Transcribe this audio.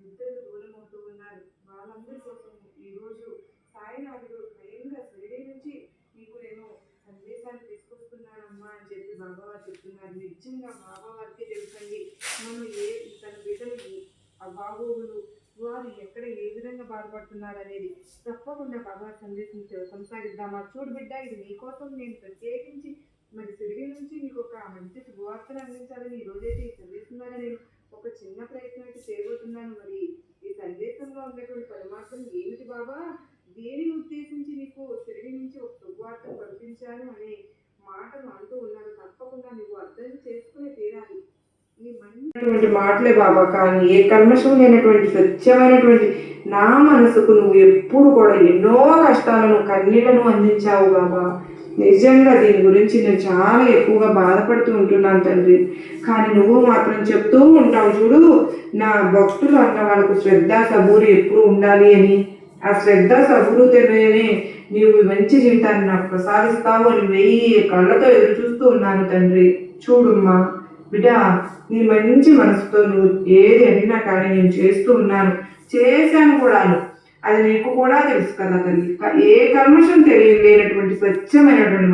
వృద్ధులు దూరం అవుతూ ఉన్నారు. వాళ్ళందరి కోసం ఈరోజు సాయినాథుడు స్వయంగా శరీరం నుంచి నీకు నేను సందేశాన్ని తీసుకొస్తున్నానమ్మా అని చెప్పి బాబావారు చెప్తున్నారు. నిజంగా బాబావారికి తెలుసండి మనం ఏ తన బిడ్డలు ఆ బాగోగులు వారు ఎక్కడ ఏ విధంగా బాధపడుతున్నారు అనేది తప్పకుండా బాబా సందేశం కొనసాగిద్దామా? చూడు బిడ్డ ఇది నీకోసం నేను ప్రత్యేకించి మరి సిరిగి నుంచి నీకు ఒక మంచి శుభవార్తను అందించాలని ఈ రోజైతే ఈ సందేశం ద్వారా నేను ఒక చిన్న ప్రయత్నం అయితే చేయబోతున్నాను మరి. ఈ సందేశంలో ఉన్నటువంటి పరమాత్మ ఏమిటి బాబా? దేనిని ఉద్దేశించి నీకు తిరిగి నుంచి ఒక శుభవార్తను పంపించాను అనే మాటను అంటూ ఉన్నారు. తప్పకుండా నువ్వు అర్థం చేసుకునే తీరాలి. నీ మంచి మాటలే బాబా కానీ ఏ కల్మషం లేనటువంటి స్వచ్ఛమైనటువంటి నా మనసుకు నువ్వు ఎప్పుడు కూడా ఎన్నో కష్టాలను కన్నీళ్ళను అందించావు బాబా. నిజంగా దీని గురించి నేను చాలా ఎక్కువగా బాధపడుతూ ఉంటున్నాను తండ్రి. కానీ నువ్వు మాత్రం చెప్తూ ఉంటావు చూడు నా భక్తులు అన్న వాళ్ళకు శ్రద్ధ సబూరు ఎప్పుడు ఉండాలి అని. ఆ శ్రద్ధ తెలియని నీవు మంచి జీవితాన్ని నాకు ప్రసాదిస్తావు అని వెయ్యి కళ్ళతో ఎదురు చూస్తూ ఉన్నాను తండ్రి. చూడుమ్మా బిడ్డ నీ మంచి మనసుతో నువ్వు ఏది అడిగినా కానీ నేను చేస్తూ ఉన్నాను. చేశాను కూడాను. అది నీకు కూడా తెలుసు కదా తల్లి ఏ కల్మషం తెలియలేనటువంటి స్వచ్ఛమైనటువంటి